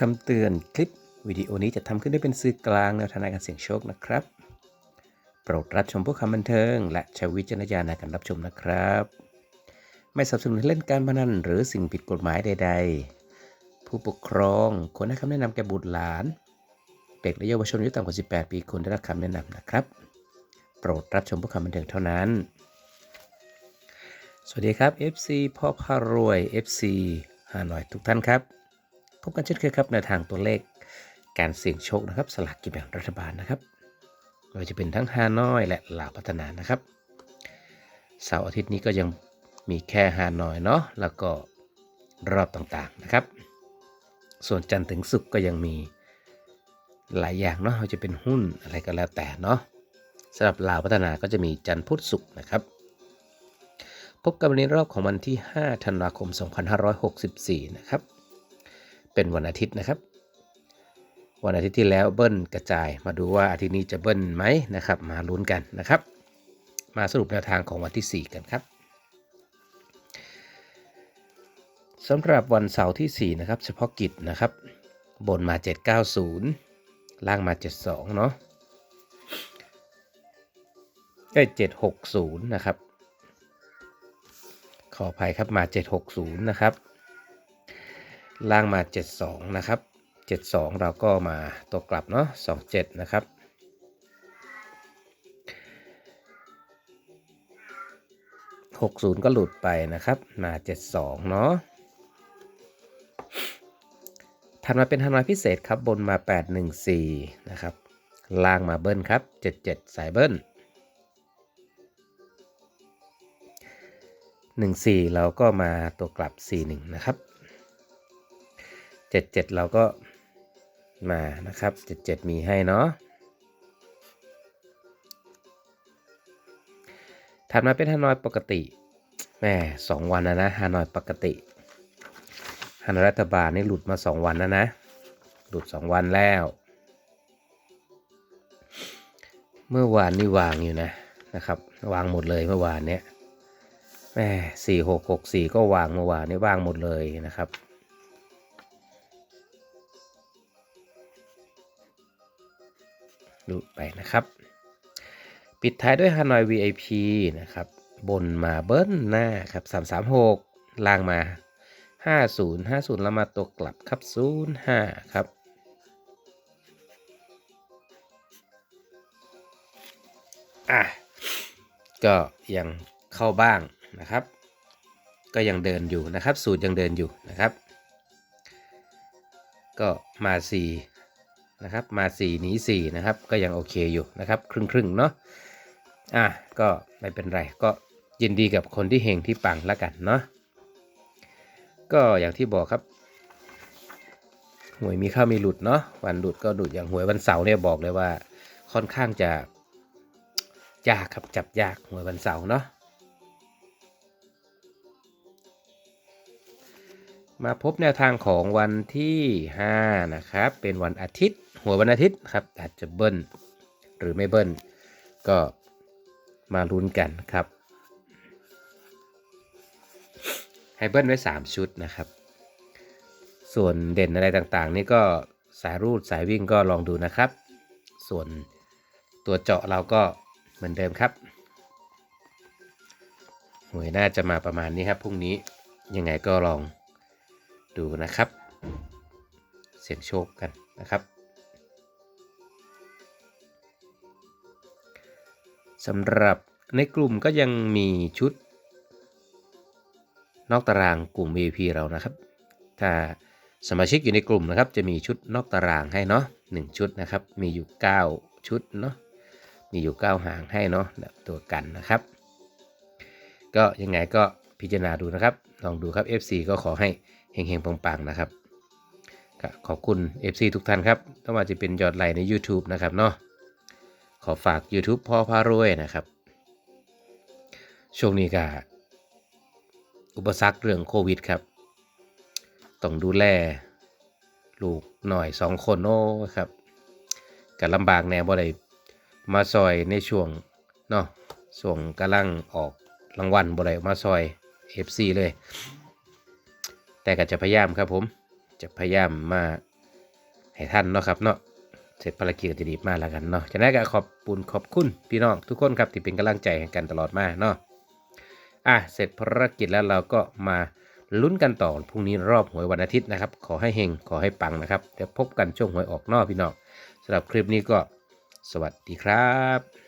คำเตือนคลิปวิดีโอนี้จะทำขึ้นได้เป็นสื่อกลางแนวทางการเสี่ยงโชคนะครับ โปรดรับชมเพื่อความบันเทิง และใช้วิจารณญาณในการรับชมนะครับ ไม่สนับสนุนให้เล่นการพนันหรือสิ่งผิดกฎหมายใด ๆ ผู้ปกครองควรให้คำแนะนำแก่บุตรหลาน เด็กและเยาวชนอายุต่ำกว่า 18 ปีควรได้รับคำแนะนำนะครับ โปรดรับชมเพื่อความบันเทิงเท่านั้น สวัสดีครับ FC พ่อพารวย FC ฮานอยทุกท่านครับ พบกันเช่นเคยครับในทางตัวเลขการเสี่ยงโชคนะครับ สลากกินแบ่งรัฐบาลนะครับไม่ว่าจะเป็นทั้งฮานอยและลาวพัฒนานะครับเสาร์อาทิตย์นี้ก็ยังมีแค่ฮานอยเนาะแล้วก็รอบต่างๆนะครับ ส่วนจันทร์ถึงศุกร์ก็ยังมีหลายอย่างเนาะว่าจะเป็นหุ้นอะไรก็แล้วแต่เนาะสำหรับลาวพัฒนาก็จะมีจันทร์พุธศุกร์นะครับ พบกันในรอบของวันที่ 5 ธันวาคม 2564 นะครับ เป็นวันอาทิตย์นะครับ วันอาทิตย์ที่แล้วเบิ้ลกระจายมาดูว่าอาทิตย์นี้จะเบิ้ลไหมนะครับ มาลุ้นกันนะครับ มาสรุปแนวทางของวันที่ 4 กันครับสำหรับวันเสาร์ที่ 4 นะครับ เฉพาะกิจนะครับ บนมา 790 ล่างมา 72 เนาะได้760 นะครับ ขออภัยครับมา 760 นะครับ ล่างมา 72 นะครับ 72 เราก็มาตัวกลับเนาะ27 นะครับ 60 ก็หลุดไปนะครับ มา 72 เนาะถัดมาเป็นธันวาพิเศษครับ บนมา 814 นะครับ ล่างมาเบิ้ลครับ 77 สายเบิ้ล14 เราก็มาตัวกลับ 41 นะครับ 77เจ็ดเราก็มานะครับ77มีให้เนาะถัดมาเป็นฮานอยปกติแม่สองวันนะนะฮานอยปกติฮานอยรัฐบาลนี่หลุดมา2วันแล้วนะ หลุด2วันแล้ว เมื่อวานนี่วางอยู่นะนะครับ วางหมดเลยเมื่อวานเนี้ยแม่สี่หกหกสี่ก็วางเมื่อวานนี้วางหมดเลยนะครับ ดูไปนะครับ ปิดท้ายด้วยฮานอย VIP นะครับบนมาเบิ้ลหน้าครับ336 ล่างมา 50 50 แล้วมาตัวกลับครับ 05 ครับ อะ ก็ยังเข้าบ้างนะครับ ก็ยังเดินอยู่นะครับ สูตรยังเดินอยู่นะครับ ก็มา 4 นะครับมา4หนี4นะครับก็ยังโอเคอยู่นะครับครึ่งครึ่งๆเนาะอะก็ไม่เป็นไรก็ยินดีกับคนที่เฮงที่ปังแล้วกันเนาะก็อย่างที่บอกครับหวยมีเข้ามีหลุดเนาะวันหลุดก็หลุดอย่างหวยวันเสาร์เนี่ยบอกเลยว่าค่อนข้างจะยากครับจับยากหวยวันเสาร์เนาะ มาพบแนวทางของวันที่ 5 นะครับ เป็นวันอาทิตย์ หัววันอาทิตย์ครับ อาจจะเบิ้ลหรือไม่เบิ้ลก็มาลุ้นกันครับ ให้เบิ้ลไว้ 3 ชุดนะครับ ส่วนเด่นอะไรต่างๆ นี่ก็สายรูดสายวิ่งก็ลองดูนะครับ ส่วนตัวเจาะเราก็เหมือนเดิมครับหวยน่าจะมาประมาณนี้ครับพรุ่งนี้ยังไงก็ลอง ดูนะครับ เสียงโชคกันนะครับสำหรับในกลุ่มก็ยังมีชุด นอกตารางกลุ่ม VIP เรานะครับ ถ้าสมาชิกอยู่ในกลุ่มนะครับ จะมีชุดนอกตารางให้เนาะ1ชุดนะครับ มีอยู่ 9 ชุดเนาะ มีอยู่ 9 หางให้เนาะแบบตัวกันนะครับ ก็ยังไงก็พิจารณาดูนะครับ ลองดูครับ FC ก็ขอให้ เฮงๆปังๆนะครับขอบคุณ FC ทุกท่านครับไม่ว่าจะเป็นยอดไลค์ใน YouTube นะครับเนาะขอฝาก YouTube พ่อพารวยนะครับช่วงนี้ก็อุปสรรคเรื่องโควิดครับ ต้องดูแล ลูกหน่อยสองคนโอ้ครับก็ลำบากแน่บ่ได้มาซอยในช่วงเนาะช่วงกำลังออกรางวัลบ่ได้มาซอย FC เลย แต่ก็จะพยายามครับผม จะพยายามมาให้ท่านเนาะครับเนาะ เสร็จภารกิจก็จะดีมากแล้วกันเนาะจากนั้นก็ขอบปุณขอบคุณพี่น้องทุกคนครับที่เป็นกำลังใจให้กันตลอดมาเนาะ อะเสร็จภารกิจแล้วเราก็มาลุ้นกันต่อพรุ่งนี้รอบหวยวันอาทิตย์นะครับ ขอให้เฮงขอให้ปังนะครับเดี๋ยวพบกันช่วงหวยออกเนอกพี่น้องสำหรับคลิปนี้ก็สวัสดีครับ